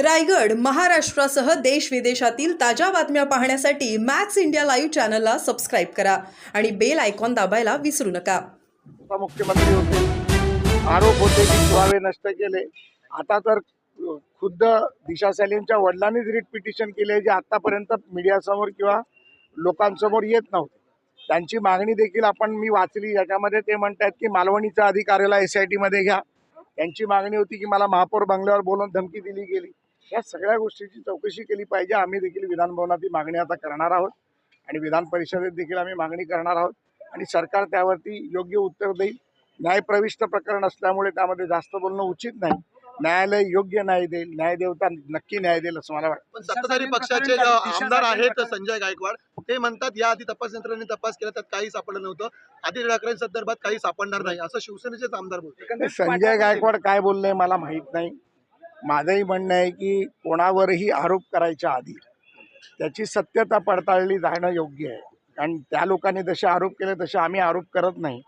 रायगड महाराष्ट्रासह देश विदेशातील ताज्या बातम्या पाहण्यासाठी मॅक्स इंडिया लाईव्ह चॅनलला सबस्क्राईब करा आणि बेल आयकॉन दाबायला विसरू नका. मुख्यमंत्री होते. आरोप होते की पुरावे नष्ट केले. आता तर खुद्द दिशा सॅलींच्या वडिलांनीच रिट पिटिशन केले जे आतापर्यंत मीडियासमोर किंवा लोकांसमोर येत नव्हते. त्यांची मागणी देखील आपण मी वाचली. याच्यामध्ये ते म्हणतात की मालवणीचा अधिकाऱ्याला एस आय टीमध्ये घ्या. त्यांची मागणी होती की मला महापौर बंगल्यावर बोलून धमकी दिली गेली. या सगळ्या गोष्टीची चौकशी केली पाहिजे. आम्ही देखील विधानभवनात ही मागणी आता करणार आहोत. आणि विधान परिषदेत देखील आम्ही मागणी करणार आहोत. आणि सरकार त्यावरती योग्य उत्तर देईल. न्यायप्रविष्ट प्रकरण असल्यामुळे त्यामध्ये जास्त बोलणं उचित नाही. न्यायालय योग्य न्याय देईल. न्याय देवता नक्की न्याय देईल असं मला वाटतं. पण सत्ताधारी पक्षाचे आमदार आहेत संजय गायकवाड ते म्हणतात या आधी तपास यंत्रणेने तपास केला त्यात काही सापडलं नव्हतं. आदित्य ठाकरे संदर्भात काही सापडणार नाही. असं शिवसेनेचेच आमदार बोलतात. संजय गायकवाड काय बोलले मला माहीत नाही. माझंही म्हणणं आहे की कोणावरही आरोप करायच्या आधी त्याची सत्यता पडताळली जाणं योग्य आहे. कारण त्या लोकांनी जसे आरोप केले तसे आम्ही आरोप करत नाही.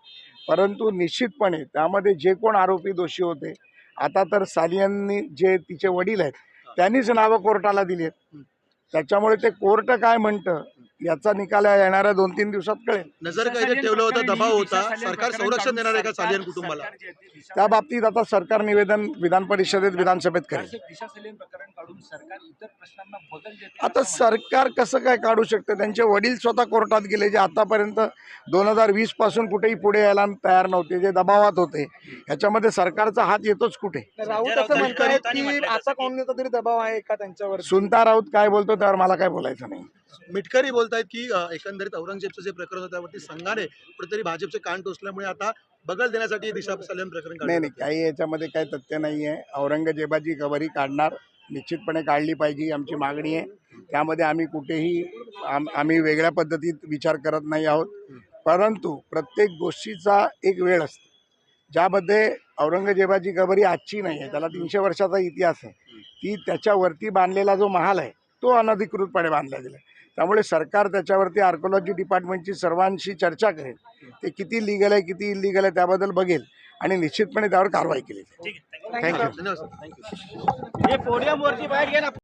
परंतु निश्चितपणे त्यामध्ये जे कोण आरोपी दोषी होते आता तर सालियांनी जे तिचे वडील आहेत त्यांनीच नावं कोर्टाला दिली आहेत. त्याच्यामुळे ते कोर्ट काय म्हणतं याचा निकाल येणाऱ्या दोन तीन दिवसात कळेल. नजर ठेवलं होतं दबाव होता. सरकार संरक्षण देणार आहे का सालियन कुटुंबाला? त्या बाबतीत आता सरकार निवेदन विधान परिषदेत विधानसभेत करेल. दिशा सलीम प्रकरण काढून सरकार इतर प्रश्नांना बदल देते आता सरकार कसं काय काढू शकतं? त्यांचे वडील स्वतः कोर्टात गेले जे आतापर्यंत दोन हजार वीसपासून कुठेही पुढे यायला तयार नव्हते जे दबावात होते. ह्याच्यामध्ये सरकारचा हात येतोच कुठे? राऊत असं म्हणतायत की आता कोणता तरी दबाव आहे का त्यांच्यावर सुनता राऊत काय बोलतो त्यावर मला काय बोलायचं नाही. मिटकरी बोलतायत की एकंदरीत औरंगजेबचं जे प्रकरण होतं त्यावरती संघाने कुठेतरी भाजपचे कान टोचल्यामुळे आता बगल देण्यासाठी दिशा सलेम प्रकरण नाही नाही काही याच्यामध्ये काही तथ्य नाही आहे. औरंगजेबाची खबरी काढणार निश्चितपणे काढली पाहिजे आमची मागणी आहे. त्यामध्ये आम्ही कुठेही आम आम्ही वेगळ्या पद्धतीत विचार करत नाही आहोत. परंतु प्रत्येक गोष्टीचा एक वेळ असते ज्यामध्ये औरंगजेबाची खबरी आजची नाही आहे त्याला तीनशे वर्षाचा इतिहास आहे. ती त्याच्यावरती बांधलेला जो महाल आहे तो अनधिकृतपणे बांधला गेला आहे. त्यामुळे सरकार त्याच्यावरती आर्कोलॉजी डिपार्टमेंटची सर्वांशी चर्चा करेल. ते किती लिगल आहे किती इलिगल आहे त्याबद्दल बघेल आणि निश्चितपणे त्यावर कारवाई केली. थँक्यू.